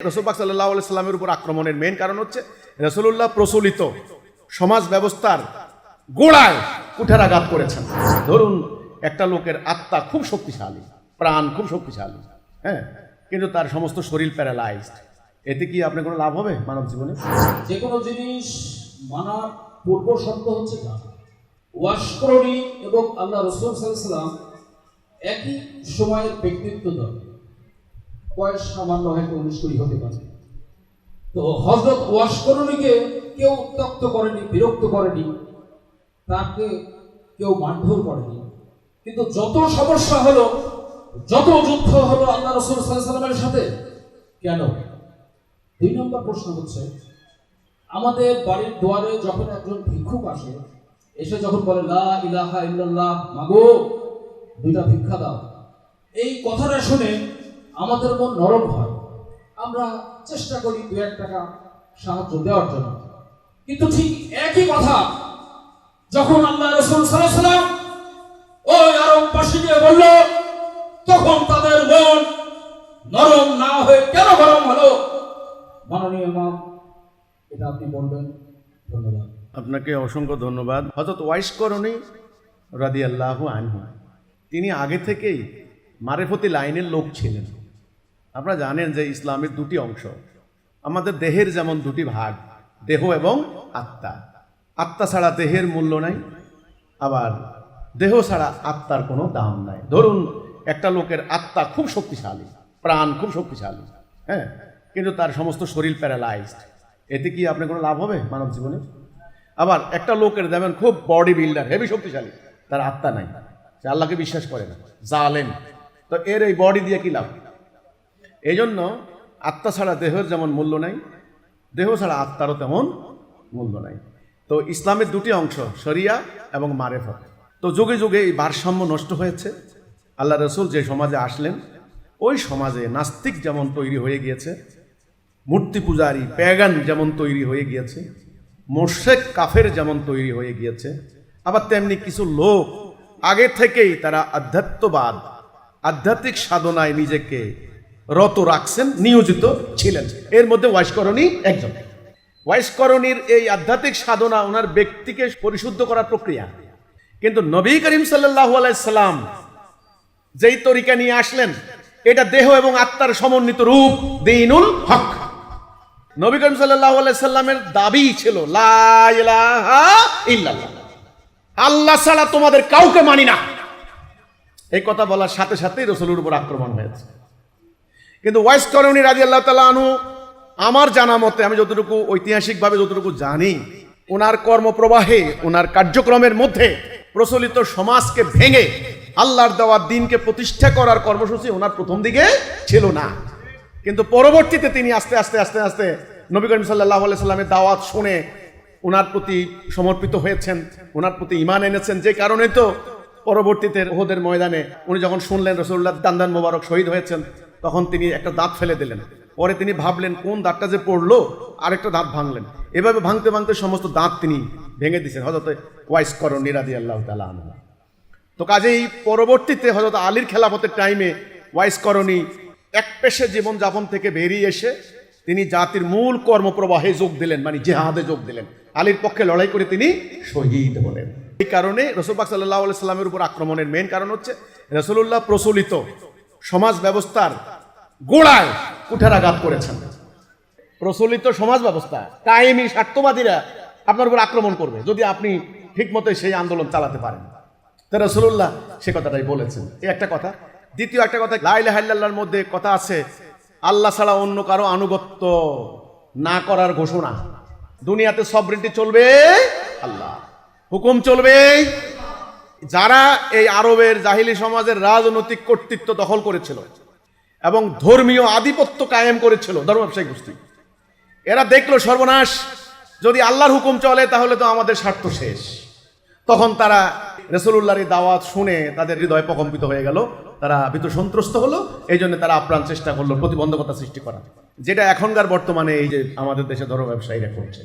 রসুলবাক সাল্লাহ সাল্লামের উপর আক্রমণের মেন কারণ হচ্ছে রসুল্লাহ প্রচলিত সমাজ ব্যবস্থার গোড়ায় কুঠারাঘাত করেছেন। ধরুন, একটা লোকের আত্মা খুব শক্তিশালী, প্রাণ খুব শক্তিশালী হ্যাঁ কিন্তু তার সমস্ত শরীর প্যারালাইজড এতে কি আপনার কোনো লাভ হবে মানব জীবনে? যে কোনো জিনিস মানার পূর্ব শব্দ হচ্ছে জানা ওয়াশকরণী এবং আল্লাহ রসুল সাল্লাম একই সময়ের ব্যক্তিত্ব দল বয়স সামান্য হয়তো উনিশ হতে পারে। তো হজরত ওয়াশকরণীকে কেউ উত্তক্ত করেনি, বিরক্ত করেনি, তাকে কেউ মারধর করেনি। কিন্তু যত সমস্যা হলো, যত যুদ্ধ হলো আল্লাহ রসুল সাল্লামের সাথে, কেন? দুই নম্বর প্রশ্ন হচ্ছে, আমাদের বাড়ির দুয়ারে যখন একজন ভিক্ষুক আসে, এসে যখন বলে, লা ইলাহা ইল্লাল্লাহ, মাগো, দুইটা ভিক্ষা দাও। এই কথাটা শুনে আমাদের মন নরম হয়। আমরা চেষ্টা করি দু এক টাকা সাহায্য দেওয়ার জন্য। কিন্তু ঠিক একই কথা, যখন আল্লাহ রসুল সাল্লাম ওই আরববাসীকে বলল, তখন তাদের মন নরম না হয়ে কেন গরম হলো? মাননীয় মাম এটা আপনি বলবেন। ধন্যবাদ। আপনাকে অসংখ্য ধন্যবাদ। হজরত ওয়াইসকরণী রাদি আল্লাহ আনহু, তিনি আগে থেকেই মারেফতি লাইনের লোক ছিলেন। আপনারা জানেন যে ইসলামের দুটি অংশ। আমাদের দেহের যেমন দুটি ভাগ, দেহ এবং আত্মা। আত্মা ছাড়া দেহের মূল্য নাই, আবার দেহ ছাড়া আত্মার কোনো দাম নাই। ধরুন, একটা লোকের আত্মা খুব শক্তিশালী, প্রাণ খুব শক্তিশালী হ্যাঁ? কিন্তু তার সমস্ত শরীর প্যারালাইজড। এতে কি আপনার কোনো লাভ হবে মানব জীবনে? আবার একটা লোকের যেমন খুব বডি বিল্ডার, হেভি শক্তিশালী, তার আত্মা নাই। সে আল্লাহকে বিশ্বাস করে না, জালেম। তো এর এই বডি দিয়ে কি লাভ? এই জন্য আত্মা ছাড়া দেহের যেমন মূল্য নাই, দেহ ছাড়া আত্মারও তেমন মূল্য নাই। তো ইসলামের দুটি অংশ, শরিয়া এবং মারেফত। তো যুগে যুগে এই ভারসাম্য নষ্ট হয়েছে। আল্লাহ রসুল যে সমাজে আসলেন, ওই সমাজে নাস্তিক যেমন তৈরি হয়ে গিয়েছে, মূর্তি পূজারী, প্যাগান যেমন তৈরি হয়ে গিয়েছে, মোর্শেক, কাফের যেমন তৈরি হয়ে গিয়েছে, আবার তেমনি কিছু লোক আগে থেকেই তারা আধ্যাত্মবাদ, আধ্যাত্মিক সাধনায় নিজেকে রত রাখছেন নিয়োজিত ছিলেন। এর মধ্যে ওয়াইসকরণী একজন। ওয়াইসকরণীর এই আধ্যাত্মিক সাধনা ওনার ব্যক্তিকে পরিশুদ্ধ করার প্রক্রিয়া। কিন্তু নবী করিম সাল্লাহ আলাইসাল্লাম যেই তরিকা নিয়ে আসলেন, এটা দেহ এবং আত্মার সমন্বিত রূপ, দিনুল হক। নবী করিম সাল্লাহ সাল্লামের দাবি ছিল আল্লাহ ছাড়া তোমাদের কাউকে মানি না। এই কথা বলার সাথে সাথেই রসুলের উপর আক্রমণ হয়েছে। কিন্তু ওয়াইস করণী রাজি আল্লাহ তালা আনু আমার জানা মতে, আমি যতটুকু ঐতিহাসিকভাবে যতটুকু জানি, ওনার কর্মপ্রবাহে, ওনার কার্যক্রমের মধ্যে প্রচলিত সমাজকে ভেঙে আল্লাহর দেওয়া দিনকে প্রতিষ্ঠা করার কর্মসূচি ওনার প্রথম দিকে ছিল না। কিন্তু পরবর্তীতে তিনি আস্তে আস্তে আস্তে আস্তে নবী করিম সাল্লাহ সাল্লামের দাওয়াত শুনে ওনার প্রতি সমর্পিত হয়েছেন, ওনার প্রতি ইমান এনেছেন। যে কারণে তো পরবর্তীতে ওহদের ময়দানে উনি যখন শুনলেন রসুল্লাহ দান্দান মোবারক শহীদ হয়েছেন তখন তিনি একটা দাঁত ফেলে দিলেন। পরে তিনি ভাবলেন, কোন দাঁতটা যে পড়ল, আরেকটা দাঁত ভাঙলেন। এভাবে ভাঙতে ভাঙতে সমস্ত দাঁত তিনি ভেঙে দিয়েছেন হজরত ওয়াইস করণ নিরাদি আল্লাহ তালা আনহা। তো কাজেই পরবর্তীতে হজরত আলীর খেলাফতের টাইমে ওয়াইস করণী এক পেশে জীবনযাপন থেকে বেরিয়ে এসে তিনি জাতির মূল কর্মপ্রবাহে যোগ দিলেন মানে জেহাদে যোগ দিলেন। আলীর পক্ষে লড়াই করে তিনি শহীদ হলেন। এই কারণে রসুলবাক সাল্লাহ সাল্লামের উপর আক্রমণের মেন কারণ হচ্ছে রসুল্লাহ প্রচলিত সমাজ ব্যবস্থার গোড়ায় কুঠারাঘাত করেছেন। প্রচলিত সমাজ ব্যবস্থা, কায়েমি স্বার্থবাদীরা আপনার উপর আক্রমণ করবে যদি আপনি ঠিক মতো সেই আন্দোলন চালাতে পারেন। তো রসুল্লাহ সে কথাটাই বলেছেন। এই একটা কথা। দ্বিতীয় একটা কথা লাইলা হাল্লার মধ্যে কথা আছে, আল্লাহ ছাড়া অন্য কারও আনুগত্য না করার ঘোষণা। দুনিয়াতে সবরিটি চলবে আল্লাহ। হুকুম চলবে যারা এই আরবের জাহিলি সমাজের রাজনৈতিক কর্তৃত্ব দখল করেছিল এবং ধর্মীয় আধিপত্য কায়েম করেছিল, ধর্ম ব্যবসায়ী গোষ্ঠী, এরা দেখল সর্বনাশ, যদি আল্লাহর হুকুম চলে তাহলে তো আমাদের স্বার্থ শেষ। তখন তারা রসুল্লাহর দাওয়াত শুনে তাদের হৃদয় প্রকম্পিত হয়ে গেল, তারা ভীত সন্ত্রস্ত হলো, এই জন্য তারা আপ্রাণ চেষ্টা করল প্রতিবন্ধকতা সৃষ্টি করা, যেটা এখনকার বর্তমানে এই যে আমাদের দেশে ধর্ম ব্যবসায়ীরা করছে।